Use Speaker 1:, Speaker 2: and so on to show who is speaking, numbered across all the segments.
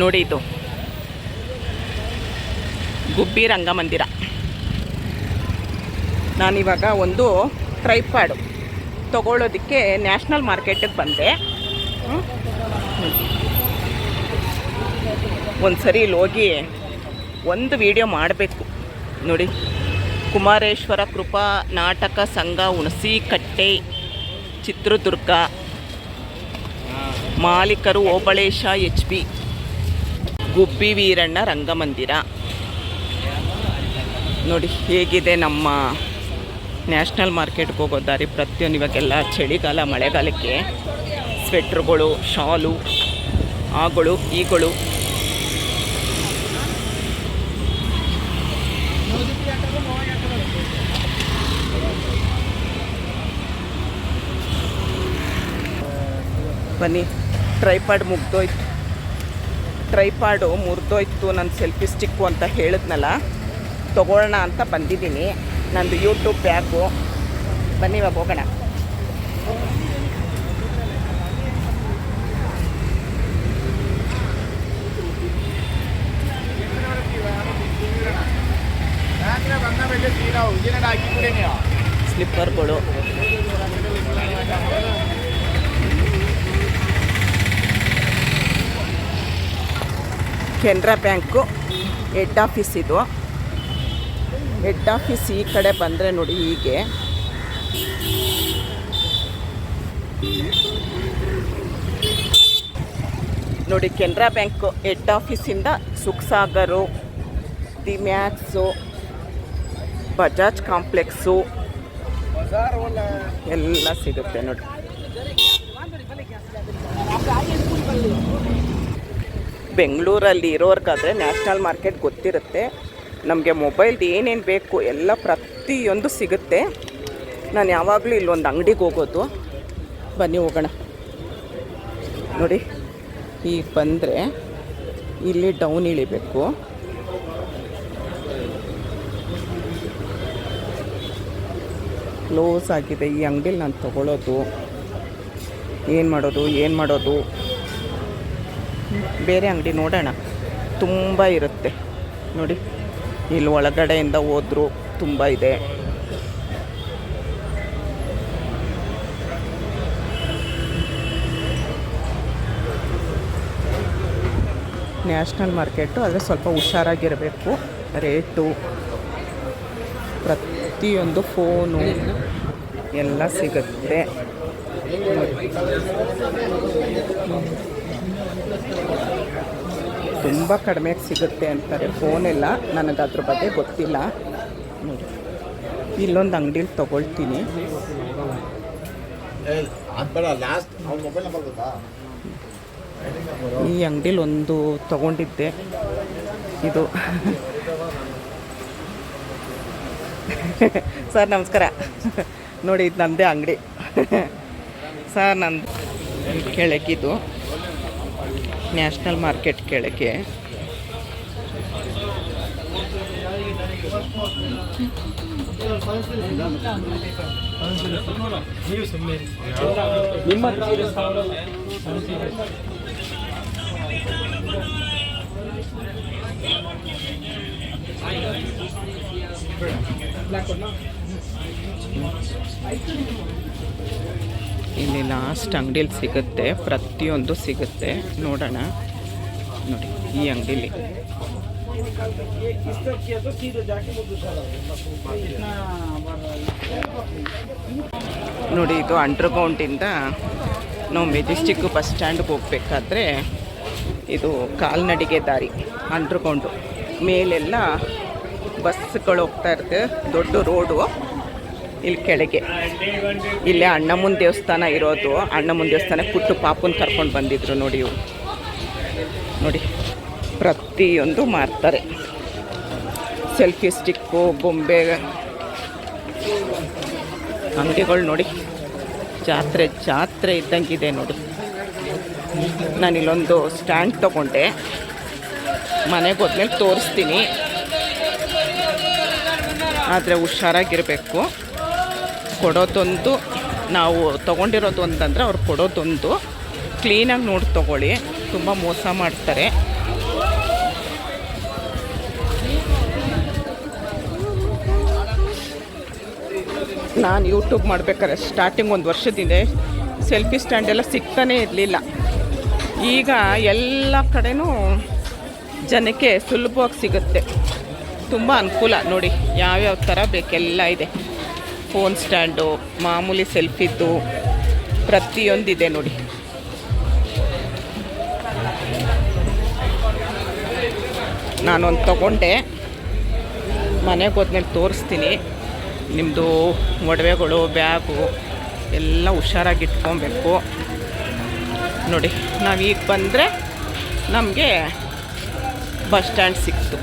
Speaker 1: ನೋಡಿ ಇದು ಗುಬ್ಬಿ ರಂಗಮಂದಿರ. ನಾನಿವಾಗ ಒಂದು ಟ್ರೈಪಾಡು ತಗೊಳ್ಳೋದಕ್ಕೆ ನ್ಯಾಷನಲ್ ಮಾರ್ಕೆಟಿಗೆ ಬಂದೆ. ಒಂದು ಸರಿ ಇಲ್ಲಿ ಹೋಗಿ ಒಂದು ವಿಡಿಯೋ ಮಾಡಬೇಕು. ನೋಡಿ, ಕುಮಾರೇಶ್ವರ ಕೃಪಾ ನಾಟಕ ಸಂಘ ಹುಣಸಿಕಟ್ಟೆ, ಚಿತ್ರದುರ್ಗ. ಮಾಲೀಕರು ಓಬಳೇಶ, ಎಚ್ ಬಿ. ಗುಬ್ಬಿ ವೀರಣ್ಣ ರಂಗಮಂದಿರ. ನೋಡಿ ಹೇಗಿದೆ ನಮ್ಮ ನ್ಯಾಷನಲ್ ಮಾರ್ಕೆಟ್ಗೆ ಹೋಗೋ ದಾರಿ. ಪ್ರತಿಯೊಂದು ಇವಾಗೆಲ್ಲ ಚಳಿಗಾಲ, ಮಳೆಗಾಲಕ್ಕೆ ಸ್ವೆಟ್ರುಗಳು, ಶಾಲು ಆಗಳು ಈಗಳು. ಬನ್ನಿ ಟ್ರೈಪಾಡ್ ಮುಗ್ದೋಯ್ತು. ಟ್ರೈಪಾಡು ಮುರಿದೋಯ್ತು ನನ್ನ ಸೆಲ್ಫಿ ಸ್ಟಿಕ್ಕು ಅಂತ ಹೇಳಿದ್ನಲ್ಲ ತೊಗೊಳ್ಳೋಣ ಅಂತ ಬಂದಿದ್ದೀನಿ. ನಂದು ಯೂಟ್ಯೂಬ್ ಬ್ಯಾಗು. ಬನ್ನಿ ಇವಾಗ ಹೋಗೋಣ. ಸ್ಲಿಪ್ಪರ್ಗಳು ಕೆನರಾ ಬ್ಯಾಂಕು ಹೆಡ್ ಆಫೀಸ್ ಇದು. ಹೆಡ್ ಆಫೀಸ್ ಈ ಕಡೆ ಬಂದರೆ ನೋಡಿ ಹೀಗೆ. ನೋಡಿ ಕೆನರಾ ಬ್ಯಾಂಕು ಹೆಡ್ ಆಫೀಸಿಂದ Sukhsagar, the Max, Bajaj complex ಎಲ್ಲ ಸಿಗುತ್ತೆ ನೋಡಿ. ಬೆಂಗಳೂರಲ್ಲಿ ಇರೋರ್ಗಾದರೆ ನ್ಯಾಷನಲ್ ಮಾರ್ಕೆಟ್ ಗೊತ್ತಿರುತ್ತೆ. ನಮಗೆ ಮೊಬೈಲ್ದು ಏನೇನು ಬೇಕು ಎಲ್ಲ ಪ್ರತಿಯೊಂದು ಸಿಗುತ್ತೆ. ನಾನು ಯಾವಾಗಲೂ ಇಲ್ಲೊಂದು ಅಂಗಡಿಗೆ ಹೋಗೋದು. ಬನ್ನಿ ಹೋಗೋಣ. ನೋಡಿ ಈಗ ಬಂದರೆ ಇಲ್ಲಿ ಡೌನ್ ಇಳಿಬೇಕು. ಕ್ಲೋಸ್ ಆಗಿದೆ ಈ ಅಂಗಡಿಲಿ ನಾನು ತಗೊಳ್ಳೋದು ಏನು ಮಾಡೋದು ಏನು ಮಾಡೋದು? ಬೇರೆ ಅಂಗಡಿ ನೋಡೋಣ. ತುಂಬ ಇರುತ್ತೆ. ನೋಡಿ, ಇಲ್ಲಿ ಒಳಗಡೆಯಿಂದ ಹೋದ್ರು ತುಂಬ ಇದೆ. ನ್ಯಾಷನಲ್ ಮಾರ್ಕೆಟು, ಆದರೆ ಸ್ವಲ್ಪ ಹುಷಾರಾಗಿರಬೇಕು. ರೇಟು, ಪ್ರತಿಯೊಂದು ಫೋನು ಎಲ್ಲ ಸಿಗುತ್ತೆ. ತುಂಬ ಕಡಿಮೆಗೆ ಸಿಗುತ್ತೆ ಅಂತಾರೆ ಫೋನೆಲ್ಲ ನನಗೆ ಅದ್ರ ಬಗ್ಗೆ ಗೊತ್ತಿಲ್ಲ. ನೋಡಿ ಇಲ್ಲೊಂದು ಅಂಗಡಿಲಿ ತೊಗೊಳ್ತೀನಿ. ಈ ಅಂಗಡಿಲಿ ಒಂದು ತಗೊಂಡಿದ್ದೆ. ಇದು. ಸರ್ ನಮಸ್ಕಾರ. ನೋಡಿ ಇದು ನಂದೇ ಅಂಗಡಿ. ಸರ್ ನಂದು ಕೆಳಗಿದು ನ್ಯಾಷನಲ್ ಮಾರ್ಕೆಟ್ ಕೆಳಗೆ ಇಲ್ಲಿ ಲಾಸ್ಟ್ ಅಂಗಡಿಯಲ್ಲಿ ಸಿಗುತ್ತೆ, ಪ್ರತಿಯೊಂದು ಸಿಗುತ್ತೆ. ನೋಡೋಣ. ನೋಡಿ, ಈ ಅಂಗಡಿಲಿ. ನೋಡಿ, ಇದು ಅಂಡರ್ಗ್ರೌಂಡಿಂದ ನಾವು ಮೆಜೆಸ್ಟಿಕ್ ಬಸ್ ಸ್ಟ್ಯಾಂಡ್ಗೆ ಹೋಗ್ಬೇಕಾದ್ರೆ ಇದು ಕಾಲ್ನಡಿಗೆ ದಾರಿ ಅಂಡರ್ಗ್ರೌಂಡು ಮೇಲೆಲ್ಲ ಬಸ್ಗಳು ಹೋಗ್ತಾ ಇರುತ್ತೆ, ದೊಡ್ಡ ರೋಡು ಇಲ್ಲಿ ಕೆಳಗೆ. ಇಲ್ಲೇ ಅಣ್ಣಮ್ಮನ ದೇವಸ್ಥಾನ ಇರೋದು. ಅಣ್ಣಮ್ಮನ ದೇವಸ್ಥಾನ ಪುಟ್ಟು ಪಾಪುನ ಕರ್ಕೊಂಡು ಬಂದಿದ್ರು ನೋಡಿ ಇವು ನೋಡಿ, ಪ್ರತಿಯೊಂದು ಮಾರ್ತಾರೆ ಸೆಲ್ಫಿ ಸ್ಟಿಕ್ಕು, ಬೊಂಬೆ, ಅಂಗಡಿಗಳು ನೋಡಿ. ಜಾತ್ರೆ ಜಾತ್ರೆ ಇದ್ದಂಗಿದೆ ನೋಡಿ. ನಾನು ಇಲ್ಲೊಂದು ಸ್ಟ್ಯಾಂಡ್ ತಗೊಂಡೆ. ಮನೆಗೆ ಹೋದ್ಮೇಲೆ ತೋರಿಸ್ತೀನಿ. ಆದರೆ ಹುಷಾರಾಗಿರಬೇಕು. ಕೊಡೋದೊಂದು, ನಾವು ತೊಗೊಂಡಿರೋದು ಅಂತಂದರೆ ಅವ್ರು ಕೊಡೋದೊಂದು. ಕ್ಲೀನಾಗಿ ನೋಡಿ ತೊಗೊಳ್ಳಿ, ತುಂಬ ಮೋಸ ಮಾಡ್ತಾರೆ. ನಾನು ಯೂಟ್ಯೂಬ್ ಮಾಡಬೇಕಾದ್ರೆ ಸ್ಟಾರ್ಟಿಂಗ್ ಒಂದು ವರ್ಷದಿಂದ ಸೆಲ್ಫಿ ಸ್ಟ್ಯಾಂಡ್ ಸ್ಟ್ಯಾಂಡೆಲ್ಲ ಸಿಗ್ತಾನೇ ಇರಲಿಲ್ಲ. ಈಗ ಎಲ್ಲ ಕಡೆಯೂ ಜನಕ್ಕೆ ಸುಲಭವಾಗಿ ಸಿಗುತ್ತೆ. ತುಂಬ ಅನುಕೂಲ ನೋಡಿ, ಯಾವ್ಯಾವ ಥರ ಬೇಕೆಲ್ಲ ಇದೆ. ಫೋನ್ ಸ್ಟ್ಯಾಂಡು, ಮಾಮೂಲಿ ಸೆಲ್ಫಿದ್ದು, ಪ್ರತಿಯೊಂದಿದೆ ನೋಡಿ. ನಾನೊಂದು ತಗೊಂಡೆ. ಮನೆಗೆ ಹೋದ್ಮೇಲೆ ತೋರಿಸ್ತೀನಿ. ನಿಮ್ಮದು ಒಡವೆಗಳು, ಬ್ಯಾಗು ಎಲ್ಲ ಹುಷಾರಾಗಿ ಇಟ್ಕೊಬೇಕು. ನೋಡಿ ನಾವು ಈಗ ಬಂದರೆ ನಮಗೆ ಬಸ್ ಸ್ಟ್ಯಾಂಡ್ ಸಿಕ್ತು.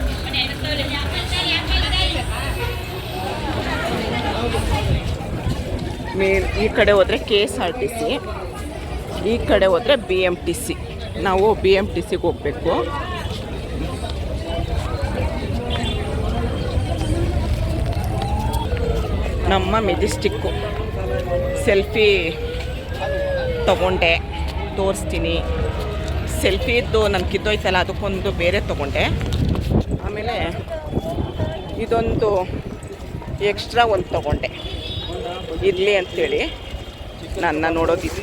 Speaker 1: ಮೇ, ಈ ಕಡೆ ಹೋದರೆ K S R T C, ಈ ಕಡೆ ಹೋದರೆ ಬಿ ಎಂ ಟಿ ಸಿ. ನಾವು ಬಿ ಎಂ ಟಿ ಸಿಗೆ ಹೋಗಬೇಕು. ನಮ್ಮ ಮೆಜೆಸ್ಟಿಕ್ಕು ಸೆಲ್ಫಿ ತಗೊಂಡೆ, ತೋರಿಸ್ತೀನಿ. ಸೆಲ್ಫಿ ಇದ್ದು ನನ್ನ ಕಿತ್ತೋಯ್ತಲ್ಲ, ಅದಕ್ಕೊಂದು ಬೇರೆ ತಗೊಂಡೆ. ಆಮೇಲೆ ಇದೊಂದು ಎಕ್ಸ್ಟ್ರಾ ಒಂದು ತಗೊಂಡೆ. ಇರಲಿ ಅಂಥೇಳಿ ನನ್ನ ನೋಡೋದಿತ್ತು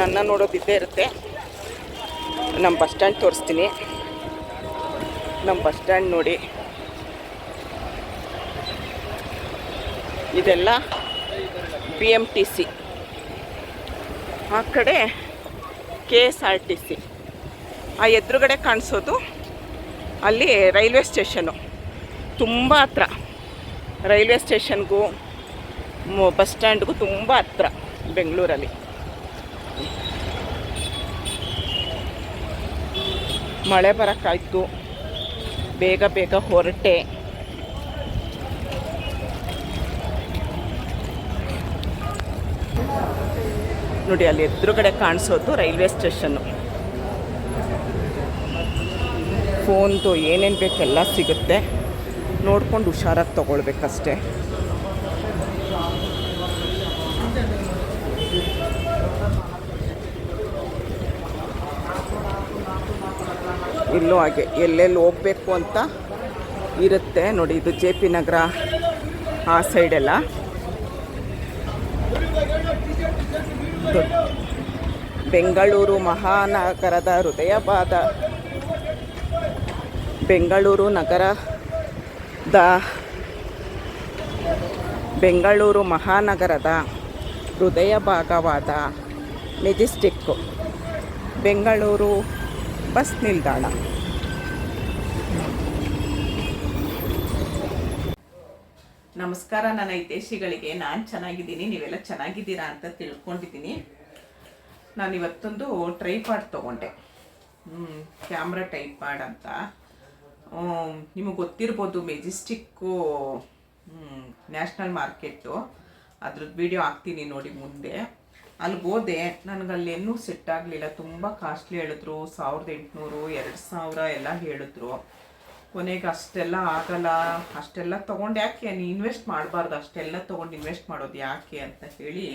Speaker 1: ನನ್ನ ನೋಡೋದಿದ್ದೇ ಇರುತ್ತೆ. ನಮ್ಮ ಬಸ್ ಸ್ಟ್ಯಾಂಡ್ ತೋರಿಸ್ತೀನಿ. ನಮ್ಮ ಬಸ್ ಸ್ಟ್ಯಾಂಡ್ ನೋಡಿ. ಇದೆಲ್ಲ ಬಿ ಎಂ ಟಿ ಸಿ. ಆ ಕಡೆ K S R T C. ಆ ಎದುರುಗಡೆ ಕಾಣಿಸೋದು ಅಲ್ಲಿ ರೈಲ್ವೆ ಸ್ಟೇಷನು. ತುಂಬ ಹತ್ರ. ರೈಲ್ವೆ ಸ್ಟೇಷನ್ಗೂ ಬಸ್ ಸ್ಟ್ಯಾಂಡ್ಗೂ ತುಂಬ ಹತ್ರ ಬೆಂಗಳೂರಲ್ಲಿ. ಮಳೆ ಬರೋಕ್ಕಾಯ್ತು. ಬೇಗ ಬೇಗ ಹೊರಟೆ. ನೋಡಿ, ಅಲ್ಲಿ ಎದುರುಗಡೆ ಕಾಣಿಸೋದು ರೈಲ್ವೆ ಸ್ಟೇಷನ್ನು. ಫೋನ್ದು ಏನೇನು ಬೇಕೆಲ್ಲ ಸಿಗುತ್ತೆ. ನೋಡ್ಕೊಂಡು ಹುಷಾರಾಗಿ ತೊಗೊಳ್ಬೇಕಷ್ಟೆ. ಇಲ್ಲೂ ಹಾಗೆ ಎಲ್ಲೆಲ್ಲಿ ಹೋಗ್ಬೇಕು ಅಂತ ಇರುತ್ತೆ ನೋಡಿ, ಇದು ಜೆ ಪಿ ನಗರ ಆ ಸೈಡೆಲ್ಲ ಬೆಂಗಳೂರು ಮಹಾನಗರದ ಹೃದಯವಾದ ಬೆಂಗಳೂರು ಬೆಂಗಳೂರು ನಗರದ ಬೆಂಗಳೂರು ಮಹಾನಗರದ ಹೃದಯ ಭಾಗವಾದ ಮೆಜೆಸ್ಟಿಕ್ಕು ಬೆಂಗಳೂರು ಬಸ್ ನಿಲ್ದಾಣ. ನಮಸ್ಕಾರ, ನನ್ನ ಹಿತೇಶಿಗಳಿಗೆ ನಾನು ಚೆನ್ನಾಗಿದ್ದೀನಿ. ನೀವೆಲ್ಲ ಚೆನ್ನಾಗಿದ್ದೀರಾ ಅಂತ ತಿಳ್ಕೊಂಡಿದ್ದೀನಿ. ನಾನು ಇವತ್ತೊಂದು ಟ್ರೈಪಾಡ್ ತೊಗೊಂಡೆ. ಕ್ಯಾಮ್ರಾ ಟೈಪಾಡ್ ಅಂತ. ನಿಮಗೆ ಗೊತ್ತಿರ್ಬೋದು ಮೆಜೆಸ್ಟಿಕ್ಕು ನ್ಯಾಷನಲ್ ಮಾರ್ಕೆಟ್ಟು ಅದ್ರದ್ದು ವಿಡಿಯೋ ಹಾಕ್ತೀನಿ ನೋಡಿ ಮುಂದೆ. ಅಲ್ಲಿಗೆ ಹೋದೆ. ನನಗೆ ಏನೂ ಸೆಟ್ ಆಗಲಿಲ್ಲ. ತುಂಬ ಕಾಸ್ಟ್ಲಿ ಹೇಳಿದ್ರು. ಸಾವಿರದ ಎಂಟುನೂರು, ಎರಡು ಸಾವಿರ ಎಲ್ಲ ಹೇಳಿದ್ರು. ಕೊನೆಗೆ ಅಷ್ಟೆಲ್ಲ ಆಗಲ್ಲ. ಅಷ್ಟೆಲ್ಲ ತೊಗೊಂಡು ಯಾಕೆ? ನೀನು ಇನ್ವೆಸ್ಟ್ ಮಾಡಬಾರ್ದು. ಅಷ್ಟೆಲ್ಲ ತೊಗೊಂಡು ಇನ್ವೆಸ್ಟ್ ಮಾಡೋದು ಯಾಕೆ ಅಂತ ಹೇಳಿ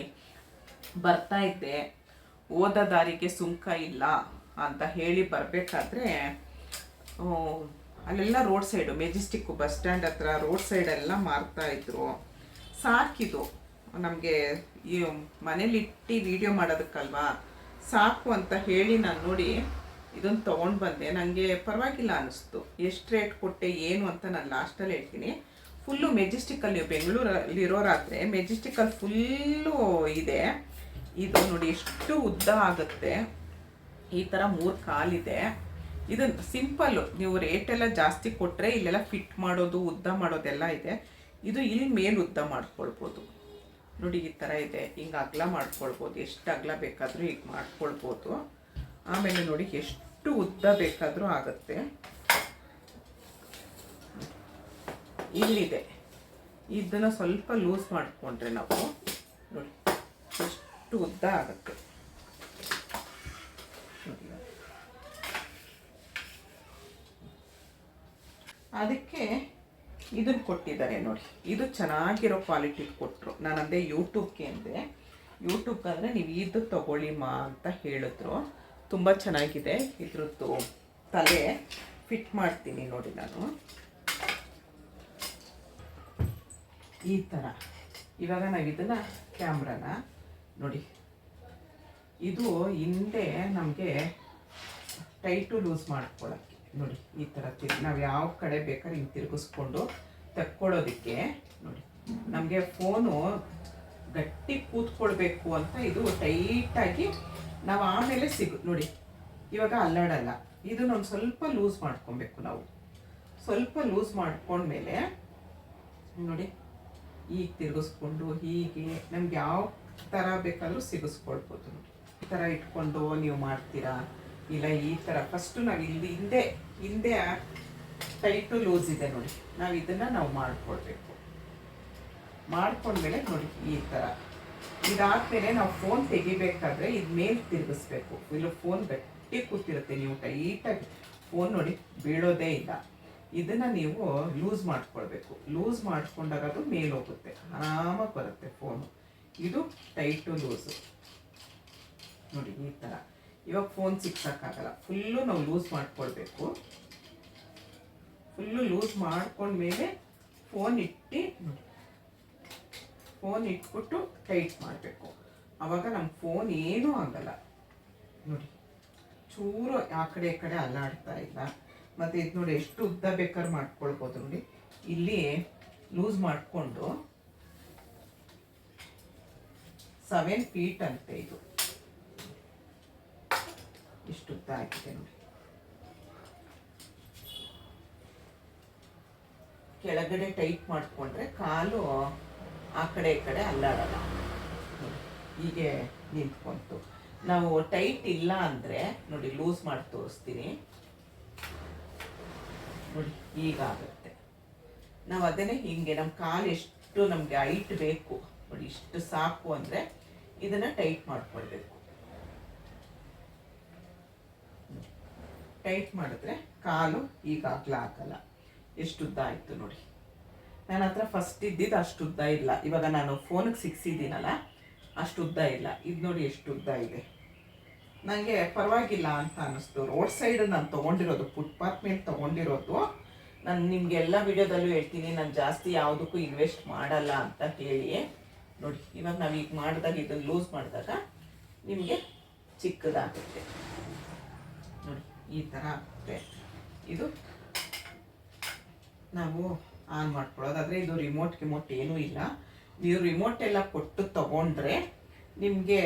Speaker 1: ಬರ್ತಾ ಇದ್ದೆ. ಓದ ದಾರಿಗೆ ಸುಂಕ ಇಲ್ಲ ಅಂತ ಹೇಳಿ ಬರಬೇಕಾದ್ರೆ ಅಲ್ಲೆಲ್ಲ road side Majestic bus stand ಹತ್ರ ರೋಡ್ ಸೈಡೆಲ್ಲ ಮಾರ್ತಾ ಇದ್ರು. ಸಾಕಿದು ನಮಗೆ ಈ ಮನೇಲಿ ಇಟ್ಟು ವಿಡಿಯೋ ಮಾಡೋದಕ್ಕಲ್ವಾ? ಸಾಕು ಅಂತ ಹೇಳಿ ನಾನು ನೋಡಿ ಇದನ್ನು ತೊಗೊಂಡು ಬಂದೆ. ನನಗೆ ಪರವಾಗಿಲ್ಲ ಅನ್ನಿಸ್ತು ಎಷ್ಟು ರೇಟ್ ಕೊಟ್ಟೆ, ಏನು ಅಂತ ನಾನು ಲಾಸ್ಟಲ್ಲಿ ಹೇಳ್ತೀನಿ. ಫುಲ್ಲು ಮೆಜೆಸ್ಟಿಕ್ಕಲ್ಲಿ ನೀವು ಬೆಂಗಳೂರಲ್ಲಿರೋರಾದರೆ ಮೆಜೆಸ್ಟಿಕ್ಕಲ್ಲಿ ಫುಲ್ಲು ಇದೆ. ಇದು ನೋಡಿ ಎಷ್ಟು ಉದ್ದ ಆಗುತ್ತೆ. ಈ ಥರ ಮೂರು ಕಾಲಿದೆ. ಇದು ಸಿಂಪಲ್ಲು, ನೀವು ರೇಟೆಲ್ಲ ಜಾಸ್ತಿ ಕೊಟ್ಟರೆ ಇಲ್ಲೆಲ್ಲ ಫಿಟ್ ಮಾಡೋದು, ಉದ್ದ ಮಾಡೋದೆಲ್ಲ ಇದೆ. ಇದು ಇಲ್ಲಿ ಮೇಲೆ ಉದ್ದ ಮಾಡ್ಕೊಳ್ಬೋದು. ನೋಡಿ, ಈ ಥರ ಇದೆ. ಹಿಂಗೆ ಅಗಲ ಮಾಡ್ಕೊಳ್ಬೋದು. ಎಷ್ಟು ಅಗಲ ಬೇಕಾದರೂ ಹೀಗೆ ಮಾಡ್ಕೊಳ್ಬೋದು. ಆಮೇಲೆ ನೋಡಿ, ಎಷ್ಟು ಉದ್ದ ಬೇಕಾದರೂ ಆಗುತ್ತೆ. ಇಲ್ಲಿದೆ. ಇದನ್ನು ಸ್ವಲ್ಪ ಲೂಸ್ ಮಾಡಿಕೊಂಡ್ರೆ ನಾವು, ನೋಡಿ, ಎಷ್ಟು ಉದ್ದ ಆಗುತ್ತೆ. ಅದಕ್ಕೆ ಇದನ್ನು ಕೊಟ್ಟಿದ್ದಾರೆ ನೋಡಿ. ಇದು ಚೆನ್ನಾಗಿರೋ ಕ್ವಾಲಿಟಿ ಕೊಟ್ಟರು ನಾನು ಅದೇ ಯೂಟ್ಯೂಬ್ಗೆ ಅಂದೆ. ಯೂಟ್ಯೂಬ್ಗೆ ಅಂದರೆ ನೀವು ಇದು ತೊಗೊಳ್ಳಿ ಮಾ ಅಂತ ಹೇಳಿದ್ರು. ತುಂಬ ಚೆನ್ನಾಗಿದೆ. ಇದ್ರದ್ದು ತಲೆ ಫಿಟ್ ಮಾಡ್ತೀನಿ ನೋಡಿ ನಾನು. ಈ ಥರ ಇವಾಗ ನಾವು ಇದನ್ನ ಕ್ಯಾಮ್ರಾನ ನೋಡಿ. ಇದು ಹಿಂದೆ ನಮಗೆ ಟೈಟು ಲೂಸ್ ಮಾಡ್ಕೊಳ್ಳೋಕ್ಕೆ ನೋಡಿ, ಈ ಥರ ತಿರ್ ನಾವು ಯಾವ ಕಡೆ ಬೇಕಾದ್ರೆ ಹಿಂಗೆ ತಿರುಗಿಸ್ಕೊಂಡು ತಕ್ಕೊಳ್ಳೋದಕ್ಕೆ ನೋಡಿ, ನಮಗೆ ಫೋನು ಗಟ್ಟಿ ಕೂತ್ಕೊಳ್ಬೇಕು ಅಂತ ಇದು ಟೈಟಾಗಿ ನಾವು ಆಮೇಲೆ ಸಿಗು, ನೋಡಿ, ಇವಾಗ ಅಲ್ಲಾಡಲ್ಲ, ಇದನ್ನ ಒಂದು ಸ್ವಲ್ಪ ಲೂಸ್ ಮಾಡ್ಕೊಬೇಕು ನಾವು. ಸ್ವಲ್ಪ ಲೂಸ್ ಮಾಡ್ಕೊಂಡ್ಮೇಲೆ, ನೋಡಿ ಈಗ ತಿರುಗಿಸ್ಕೊಂಡು ಹೀಗೆ, ನಮ್ಗೆ ಯಾವ ಥರ ಬೇಕಾದರೂ ಸಿಗಿಸ್ಕೊಳ್ಬೋದು. ಈ ಥರ ಇಟ್ಕೊಂಡು ನೀವು ಮಾಡ್ತೀರಾ? ಇಲ್ಲ, ಈ ಥರ ಫಸ್ಟು ನಾವು ಇಲ್ಲಿ ಹಿಂದೆ ಹಿಂದೆ ಟೈಟು ಲೂಸ್ ಇದೆ ನೋಡಿ. ನಾವು ಇದನ್ನು ನಾವು ಮಾಡ್ಕೊಳ್ಬೇಕು. ಮಾಡ್ಕೊಂಡ್ಮೇಲೆ ನೋಡಿ ಈ ಥರ ಇದಾದ್ಮೇಲೆ ನಾವು ಫೋನ್ ತೆಗಿಬೇಕಾದ್ರೆ ಇದು ಮೇಲೆ ತಿರುಗಿಸ್ಬೇಕು. ಇಲ್ಲ ಫೋನ್ ಗಟ್ಟಿ ಕೂತಿರುತ್ತೆ. ನೀವು ಟೈಟಾಗಿ ಫೋನ್ ನೋಡಿ ಬೀಳೋದೇ ಇಲ್ಲ. ಇದನ್ನು ನೀವು ಲೂಸ್ ಮಾಡಿಕೊಳ್ಬೇಕು. ಲೂಸ್ ಮಾಡ್ಕೊಂಡಾಗ ಅದು ಮೇಲೆ ಹೋಗುತ್ತೆ. ಆರಾಮಾಗಿ ಬರುತ್ತೆ ಫೋನು ಇದು ಟೈಟು ಲೂಸು ನೋಡಿ ಈ ಥರ ಇವಾಗ ಫೋನ್ ಸಿಕ್ಸಕ್ಕಾಗಲ್ಲ. ಫುಲ್ಲು ನಾವು ಲೂಸ್ ಮಾಡ್ಕೊಳ್ಬೇಕು. ಫುಲ್ಲು ಲೂಸ್ ಮಾಡ್ಕೊಂಡ್ಮೇಲೆ ಫೋನ್ ಇಟ್ಟು ಫೋನ್ ಇಟ್ಬಿಟ್ಟು ಟೈಟ್ ಮಾಡಬೇಕು. ಆವಾಗ ನಮ್ಮ ಫೋನ್ ಏನೂ ಆಗಲ್ಲ. ನೋಡಿ. ಚೂರು ಆ ಕಡೆ ಈ ಕಡೆ ಅಲ್ಲಾಡ್ತಾ ಇಲ್ಲ. ಮತ್ತು ಇದು ನೋಡಿ ಎಷ್ಟು ಉದ್ದ ಬೇಕಾದ್ರೆ ಮಾಡ್ಕೊಳ್ಬೋದು ನೋಡಿ. ಇಲ್ಲಿ ಲೂಸ್ ಮಾಡಿಕೊಂಡು ಸೆವೆನ್ ಫೀಟ್ ಅಂತೆ ಇದು. ಇಷ್ಟು ಉದ್ದ ನೋಡಿ ಕೆಳಗಡೆ ಟೈಟ್ ಮಾಡಿಕೊಂಡ್ರೆ ಕಾಲು ಆ ಕಡೆ ಈ ಕಡೆ ಅಲ್ಲಾಡಲ್ಲ. ಹೀಗೆ ನಿಂತ್ಕೊಂತು. ನಾವು ಟೈಟ್ ಇಲ್ಲ ಅಂದರೆ, ನೋಡಿ, ಲೂಸ್ ಮಾಡಿ ತೋರಿಸ್ತೀನಿ. ನೋಡಿ, ಹೀಗಾಗುತ್ತೆ. ನಾವು ಅದನ್ನೇ ಹಿಂಗೆ ನಮ್ಮ ಕಾಲು ಎಷ್ಟು ನಮಗೆ ಹೈಟ್ ಬೇಕು, ನೋಡಿ, ಇಷ್ಟು ಸಾಕು ಅಂದರೆ ಇದನ್ನು ಟೈಟ್ ಮಾಡ್ಕೊಳ್ಬೇಕು. ಟೈಟ್ ಮಾಡಿದ್ರೆ ಕಾಲು ಈಗಾಗಲೇ ಹಾಕಲ್ಲ ಎಷ್ಟು ಉದ್ದ ಆಯಿತು ನೋಡಿ. ನನ್ನ ಹತ್ರ ಫಸ್ಟ್ ಇದ್ದಿದ್ದು ಅಷ್ಟು ಉದ್ದ ಇಲ್ಲ. ಇವಾಗ ನಾನು ಫೋನಿಗೆ ಸಿಕ್ಸಿದ್ದೀನಲ್ಲ ಅಷ್ಟು ಉದ್ದ ಇಲ್ಲ. ಇದು ನೋಡಿ ಎಷ್ಟು ಉದ್ದ ಇದೆ. ನನಗೆ ಪರವಾಗಿಲ್ಲ ಅಂತ ಅನ್ನಿಸ್ತು ರೋಡ್ ಸೈಡ್ ನಾನು ತೊಗೊಂಡಿರೋದು ಫುಟ್ಪಾತ್ ಮೇಲೆ ತೊಗೊಂಡಿರೋದು, ನಾನು ನಿಮ್ಗೆ ಎಲ್ಲ ವಿಡಿಯೋದಲ್ಲೂ ಹೇಳ್ತೀನಿ, ನಾನು ಜಾಸ್ತಿ ಯಾವುದಕ್ಕೂ ಇನ್ವೆಸ್ಟ್ ಮಾಡಲ್ಲ ಅಂತ ಹೇಳಿ ನೋಡಿ, ಇವಾಗ ನಾವು ಈಗ ಮಾಡಿದಾಗ, ಇದನ್ನು ಲೂಸ್ ಮಾಡಿದಾಗ ನಿಮಗೆ ಚಿಕ್ಕದಾಗುತ್ತೆ. ಈ ಥರ ಆಗುತ್ತೆ ಇದು ನಾವು ಆನ್ ಮಾಡ್ಕೊಳ್ಳೋದು. ಆದರೆ ಇದು ರಿಮೋಟ್ ಗಿಮೋಟ್ ಏನೂ ಇಲ್ಲ. ನೀವು ರಿಮೋಟ್ ಎಲ್ಲ ಕೊಟ್ಟು ತಗೊಂಡ್ರೆ ನಿಮಗೆ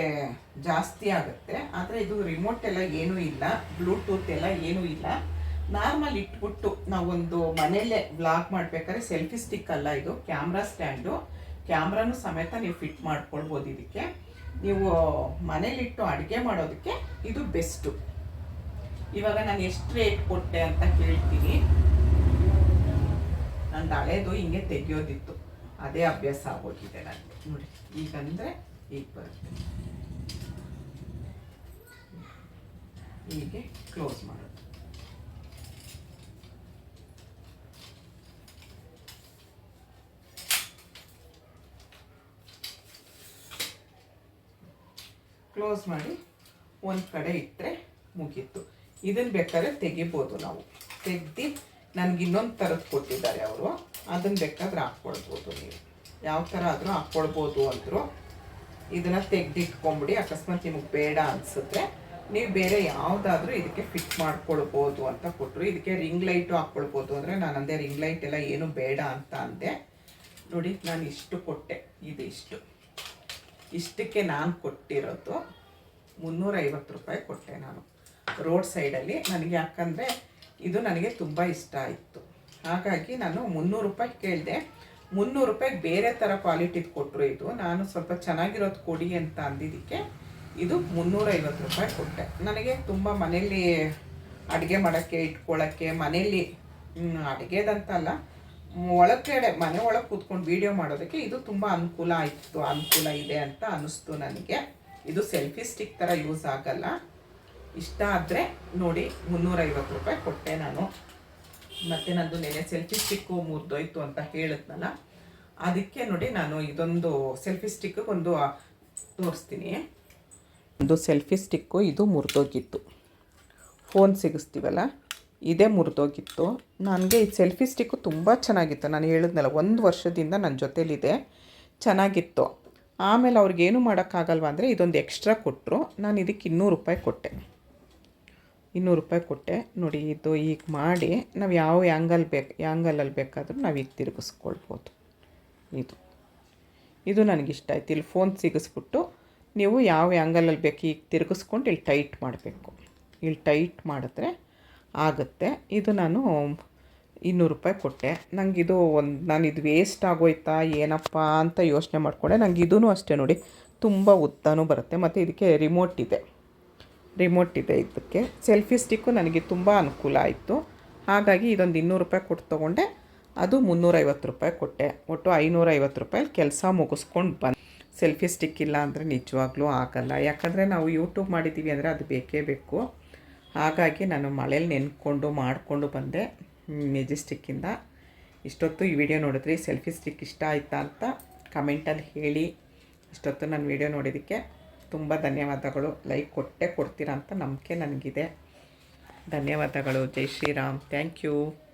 Speaker 1: ಜಾಸ್ತಿ ಆಗುತ್ತೆ. ಆದರೆ ಇದು ರಿಮೋಟ್ ಎಲ್ಲ ಏನೂ ಇಲ್ಲ. ಬ್ಲೂಟೂತ್ ಎಲ್ಲ ಏನೂ ಇಲ್ಲ. ನಾರ್ಮಲ್ ಇಟ್ಬಿಟ್ಟು ನಾವೊಂದು ಮನೆಯಲ್ಲೇ ವ್ಲಾಗ್ ಮಾಡಬೇಕಾದ್ರೆ ಸೆಲ್ಫಿ ಸ್ಟಿಕ್ ಅಲ್ಲ ಇದು ಕ್ಯಾಮ್ರಾ ಸ್ಟ್ಯಾಂಡು ಕ್ಯಾಮ್ರಾನು ಸಮೇತ ನೀವು ಫಿಟ್ ಮಾಡ್ಕೊಳ್ಬೋದು ಇದಕ್ಕೆ. ನೀವು ಮನೇಲಿಟ್ಟು ಅಡುಗೆ ಮಾಡೋದಕ್ಕೆ ಇದು ಬೆಸ್ಟು ಇವಾಗ ನಾನು ಎಷ್ಟು ರೇಟ್ ಕೊಟ್ಟೆ ಅಂತ ಕೇಳ್ತೀನಿ ನಂದು ಹಳೇದು ಹಿಂಗೆ ತೆಗಿಯೋದಿತ್ತು. ಅದೇ ಅಭ್ಯಾಸ ಆಗೋಗಿದೆ ನನಗೆ ನೋಡಿ, ಈಗಂದ್ರೆ ಈಗ ಬರುತ್ತೆ. ಹೀಗೆ ಕ್ಲೋಸ್ ಮಾಡೋದು. ಕ್ಲೋಸ್ ಮಾಡಿ ಒಂದು ಕಡೆ ಇಟ್ಟರೆ ಮುಗೀತು. ಇದನ್ನು ಬೇಕಾದ್ರೆ ತೆಗಿಬೋದು ನಾವು. ತೆಗ್ದು ನನಗೆ ಇನ್ನೊಂದು ಥರದ್ದು ಕೊಟ್ಟಿದ್ದಾರೆ ಅವರು. ಅದನ್ನು ಬೇಕಾದ್ರೆ ಹಾಕ್ಕೊಳ್ಬೋದು ನೀವು. ಯಾವ ಥರ ಆದರೂ ಹಾಕ್ಕೊಳ್ಬೋದು ಅಂದರು. ಇದನ್ನು ತೆಗ್ದಿಟ್ಕೊಂಬಿಡಿ, ಅಕಸ್ಮಾತ್ ನಿಮಗೆ ಬೇಡ ಅನಿಸುತ್ತೆ ನೀವು ಬೇರೆ ಯಾವುದಾದ್ರೂ ಇದಕ್ಕೆ ಫಿಟ್ ಮಾಡ್ಕೊಳ್ಬೋದು ಅಂತ ಕೊಟ್ಟರು ಇದಕ್ಕೆ ರಿಂಗ್ ಲೈಟು ಹಾಕ್ಕೊಳ್ಬೋದು ಅಂದರೆ ನಾನು ಅಂದೆ ರಿಂಗ್ ಲೈಟ್ ಎಲ್ಲ ಏನು ಬೇಡ ಅಂತ ಅಂದೆ. ನೋಡಿ, ನಾನು ಇಷ್ಟು ಕೊಟ್ಟೆ. ಇದು ಇಷ್ಟು. ಇಷ್ಟಕ್ಕೆ ನಾನು ಕೊಟ್ಟಿರೋದು ಮುನ್ನೂರೈವತ್ತು ರೂಪಾಯಿ ಕೊಟ್ಟೆ ನಾನು. ರೋಡ್ ಸೈಡಲ್ಲಿ ನನಗೆ ಯಾಕಂದರೆ ಇದು ನನಗೆ ತುಂಬ ಇಷ್ಟ ಆಯಿತು. ಹಾಗಾಗಿ ನಾನು ಮುನ್ನೂರು ರೂಪಾಯಿ ಕೇಳಿದೆ. ಮುನ್ನೂರು ರೂಪಾಯಿಗೆ ಬೇರೆ ಥರ ಕ್ವಾಲಿಟಿದು ಕೊಟ್ಟರು ಇದು. ನಾನು ಸ್ವಲ್ಪ ಚೆನ್ನಾಗಿರೋದು ಕೊಡಿ ಅಂತ ಅಂದಿದ್ದಕ್ಕೆ ಇದು ಮುನ್ನೂರೈವತ್ತು ರೂಪಾಯಿ ಕೊಟ್ಟೆ. ನನಗೆ ತುಂಬ ಮನೆಯಲ್ಲಿ ಅಡುಗೆ ಮಾಡೋಕ್ಕೆ ಇಟ್ಕೊಳ್ಳೋಕ್ಕೆ ಮನೆಯಲ್ಲಿ ಅಡುಗೆದಂತಲ್ಲ ಒಳಗಡೆ, ಮನೆ ಒಳಗೆ ಕೂತ್ಕೊಂಡು ವೀಡಿಯೋ ಮಾಡೋದಕ್ಕೆ ಇದು ತುಂಬ ಅನುಕೂಲ ಆಯಿತು, ಅನುಕೂಲ ಇದೆ ಅಂತ ಅನ್ನಿಸ್ತು ನನಗೆ. ಇದು ಸೆಲ್ಫಿ ಸ್ಟಿಕ್ ಥರ ಯೂಸ್ ಆಗಲ್ಲ. ಇಷ್ಟ ಆದರೆ ನೋಡಿ ಮುನ್ನೂರೈವತ್ತು ರೂಪಾಯಿ ಕೊಟ್ಟೆ ನಾನು. ಮತ್ತು ನಂದು ನೆನೆ ಸೆಲ್ಫಿ ಸ್ಟಿಕ್ಕು ಮುರಿದೋಯ್ತು ಅಂತ ಹೇಳಿದ್ನಲ್ಲ. ಅದಕ್ಕೆ ನೋಡಿ ನಾನು ಇದೊಂದು ಸೆಲ್ಫಿ ಸ್ಟಿಕ್ಕಿಗೆ ಒಂದು ತೋರಿಸ್ತೀನಿ. ಒಂದು ಸೆಲ್ಫಿ ಸ್ಟಿಕ್ಕು ಇದು ಮುರಿದೋಗಿತ್ತು. ಫೋನ್ ಸಿಗಿಸ್ತೀವಲ್ಲ? ಇದೇ ಮುರಿದೋಗಿತ್ತು. ನನಗೆ ಈ ಸೆಲ್ಫಿ ಸ್ಟಿಕ್ಕು ತುಂಬ ಚೆನ್ನಾಗಿತ್ತು. ನಾನು ಹೇಳಿದ್ನಲ್ಲ, ಒಂದು ವರ್ಷದಿಂದ ನನ್ನ ಜೊತೇಲಿದೆ. ಚೆನ್ನಾಗಿತ್ತು. ಆಮೇಲೆ ಅವ್ರಿಗೇನು ಮಾಡೋಕ್ಕಾಗಲ್ವ ಅಂದರೆ ಇದೊಂದು ಎಕ್ಸ್ಟ್ರಾ ಕೊಟ್ಟರು ನಾನು ಇದಕ್ಕೆ ಇನ್ನೂರು ರೂಪಾಯಿ ಕೊಟ್ಟೆ. ಇನ್ನೂರು ರೂಪಾಯಿ ಕೊಟ್ಟೆ. ನೋಡಿ, ಇದು ಈಗ ಮಾಡಿ ನಾವು ಯಾವ ಆ್ಯಂಗಲ್ ಬೇಕು ಆ್ಯಂಗಲಲ್ಲಿ ಬೇಕಾದರೂ ನಾವು ಈಗ ತಿರುಗಿಸ್ಕೊಳ್ಬೋದು. ಇದು. ಇದು ನನಗಿಷ್ಟ ಆಯ್ತು. ಇಲ್ಲಿ ಫೋನ್ ಸಿಗಿಸ್ಬಿಟ್ಟು ನೀವು ಯಾವ ಆ್ಯಂಗಲಲ್ಲಿ ಬೇಕು ಈಗ ತಿರುಗಿಸ್ಕೊಂಡು ಇಲ್ಲಿ ಟೈಟ್ ಮಾಡಬೇಕು. ಇಲ್ಲಿ ಟೈಟ್ ಮಾಡಿದ್ರೆ ಆಗುತ್ತೆ. ಇದು ನಾನು ಇನ್ನೂರು ರೂಪಾಯಿ ಕೊಟ್ಟೆ. ನನಗೆ ಇದು ಒಂದು, ನಾನು ಇದು ವೇಸ್ಟ್ ಆಗೋಯ್ತಾ, ಏನಪ್ಪ ಅಂತ ಯೋಚನೆ ಮಾಡಿಕೊಂಡೆ. ನನಗೆ ಇದೂ ಅಷ್ಟೇ ನೋಡಿ, ತುಂಬ ಉದ್ದನೂ ಬರುತ್ತೆ. ಮತ್ತು ಇದಕ್ಕೆ ರಿಮೋಟ್ ಇದೆ. ರಿಮೋಟ್ ಇದೆ ಇದಕ್ಕೆ. ಸೆಲ್ಫಿ ಸ್ಟಿಕ್ಕು ನನಗೆ ತುಂಬ ಅನುಕೂಲ ಆಯಿತು. ಹಾಗಾಗಿ ಇದೊಂದು ಇನ್ನೂರು ರೂಪಾಯಿ ಕೊಟ್ಟು ತೊಗೊಂಡೆ. ಅದು ಮುನ್ನೂರೈವತ್ತು ರೂಪಾಯಿ ಕೊಟ್ಟೆ. ಒಟ್ಟು ಐನೂರೈವತ್ತು ರೂಪಾಯಿ ಕೆಲಸ ಮುಗಿಸ್ಕೊಂಡು ಬಂದು. ಸೆಲ್ಫಿ ಸ್ಟಿಕ್ ಇಲ್ಲ ಅಂದರೆ ನಿಜವಾಗ್ಲೂ ಆಗಲ್ಲ. ಯಾಕಂದರೆ ನಾವು ಯೂಟ್ಯೂಬ್ ಮಾಡಿದ್ದೀವಿ ಅಂದರೆ ಅದು ಬೇಕೇ ಬೇಕು. ಹಾಗಾಗಿ ನಾನು ಮಳೇಲಿ ನೆನ್ಕೊಂಡು ಮಾಡಿಕೊಂಡು ಬಂದೆ. ಮೆಜೆಸ್ಟಿಕ್ಕಿಂದ ಇಷ್ಟೊತ್ತು ಈ ವಿಡಿಯೋ ನೋಡಿದ್ರಿ. ಸೆಲ್ಫಿ ಸ್ಟಿಕ್ ಇಷ್ಟ ಆಯ್ತಾ ಅಂತ ಕಮೆಂಟಲ್ಲಿ ಹೇಳಿ. ಇಷ್ಟೊತ್ತು ನಾನು ವಿಡಿಯೋ ನೋಡಿದ್ದಕ್ಕೆ. ತುಂಬ ಧನ್ಯವಾದಗಳು. ಲೈಕ್ ಕೊಟ್ಟೇ ಕೊಡ್ತೀರಾ ಅಂತ ನಂಬಿಕೆ ನನಗಿದೆ. ಧನ್ಯವಾದಗಳು. ಜೈ ಶ್ರೀರಾಮ್. Thank you.